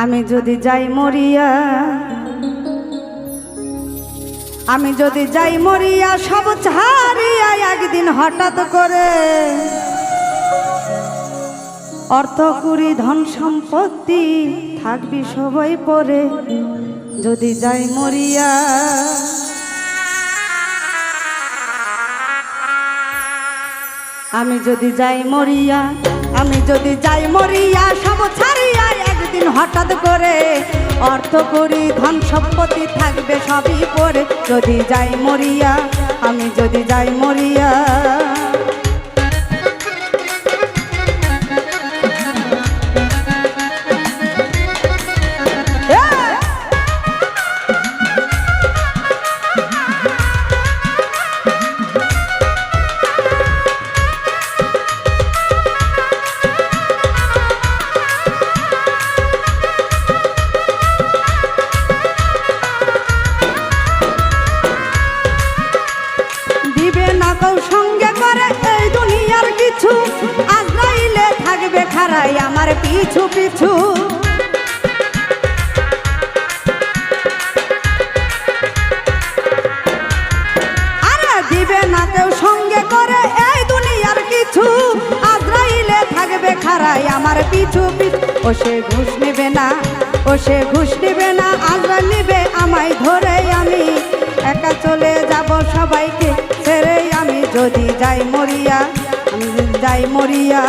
আমি যদি যাই মরিয়া, আমি যদি যাই মরিয়া, সব ছাড়িয়া একদিন হঠাৎ করে অর্থ কুড়ি ধন সম্পত্তি থাকবি সবাই পরে। যদি যাই মরিয়া, আমি যদি যাই মরিয়া, আমি যদি যাই মরিয়া, সব ছাড়িয়া একদিন হঠাৎ করে অর্থ করি, ধন সম্পত্তি থাকবে সবই পরে। যদি যাই মরিয়া, আমি যদি যাই মরিয়া আজরাইলে থাকবে খারাই আমার পিছু পিছু। আরে দিবে আজরাইলে থাকবে খারাই আমার পিছু ও সে ঘুষ নেবে না, ও সে ঘুষ নেবে না আজরা নিবে আমায় ধরে আমি। একা চলে যাব সবাইকে, ছেড়ে আমি যদি যাই মরিয়া। যাই মরিয়া।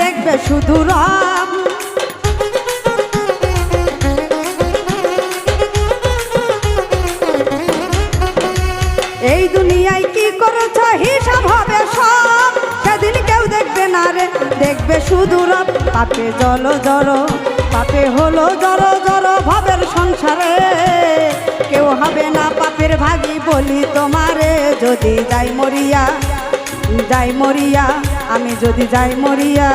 দেখবে শুধু রব এই দুনিয়ায় কি করেছ? হিসাব হবে সব। সেদিন কেউ দেখবে না রে। দেখবে শুধু রব। পাপে জল জড়। পাপে হলো জড় জড় ভবের সংসারে। কেউ হবে না পাপের ভাগি বলি তোমারে। যদি যাই মরিয়া যাই মরিয়া আমি যদি যাই মরিয়া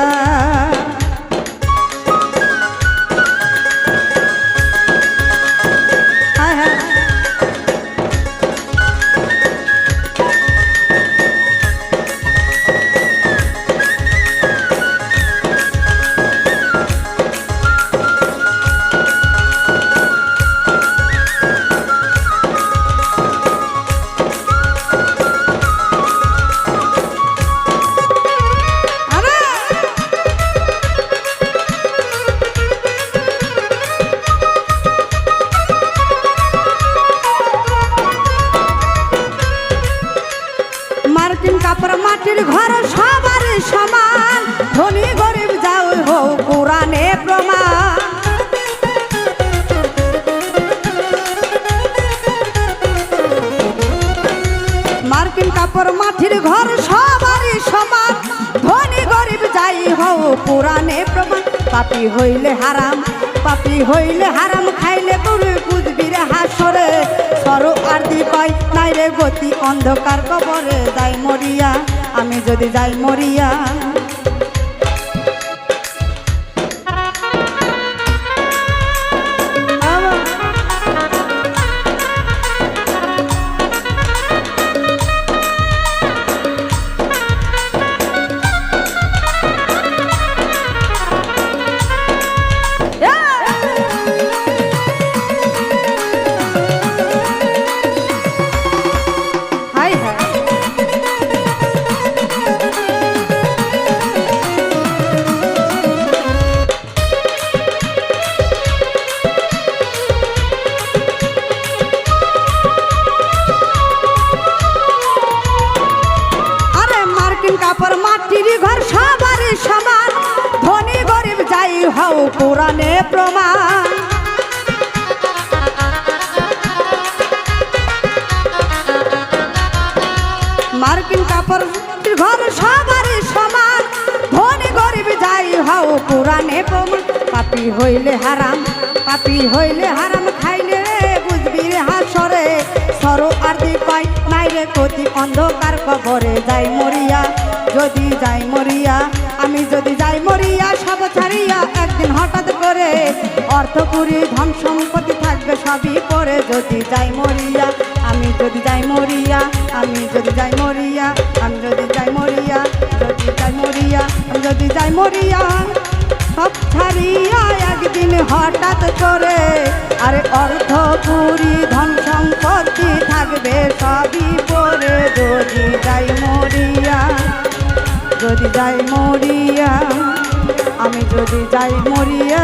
মাটির ঘর সবার সমান। ধনী গরিব যাও হো পুরাণে প্রমাণ। মার্কিন কাপড় মাটির ঘর সবারই সমান। ধনী গরিব যাই হও পুরাণে প্রমাণ। পাপি হইলে হারাম, পাপি হইলে হারাম। খাইলে গরু বুঝবি রে হাসরে। সর আর দি কয় নাই রে গতি অন্ধকার কবরে যাই মরিয়া। যদি যাই মরিয়া কাপড় মাটির ঘর সবার সমান। ধনী গরিব যাই হও পুরানে প্রমাণ। মার্কিন কাপড় ঘর সবার সমান। ধনী গরিব যাই হও পুরানে প্রমাণ। পাপি হইলে হারাম, পাপি হইলে হারাম খাইলে বুঝবি হাসরে। সরো আর দি পাই নাইরে কতি অন্ধকার কবরে যাই মরিয়া। যদি যাই মরিয়া, আমি যদি যাই মরিয়া, সব ছাড়িয়া একদিন হঠাৎ করে অর্থ পুরি ধন সম্পত্তি থাকবে, সবই পরে যদি যাই মরিয়া, আমি যদি যাই মরিয়া, আমি যদি যাই মরিয়া, আমি যদি যাই মরিয়া, যদি যাই মরিয়া, আমি যদি যাই মরিয়া, সব ছাড়িয়া একদিন হঠাৎ করে আরে অর্থ পুরি ধন সম্পত্তি থাকবে, সবই পরে যদি যাই মরিয়া যদি যাই মরিয়া আমি যদি যাই মরিয়া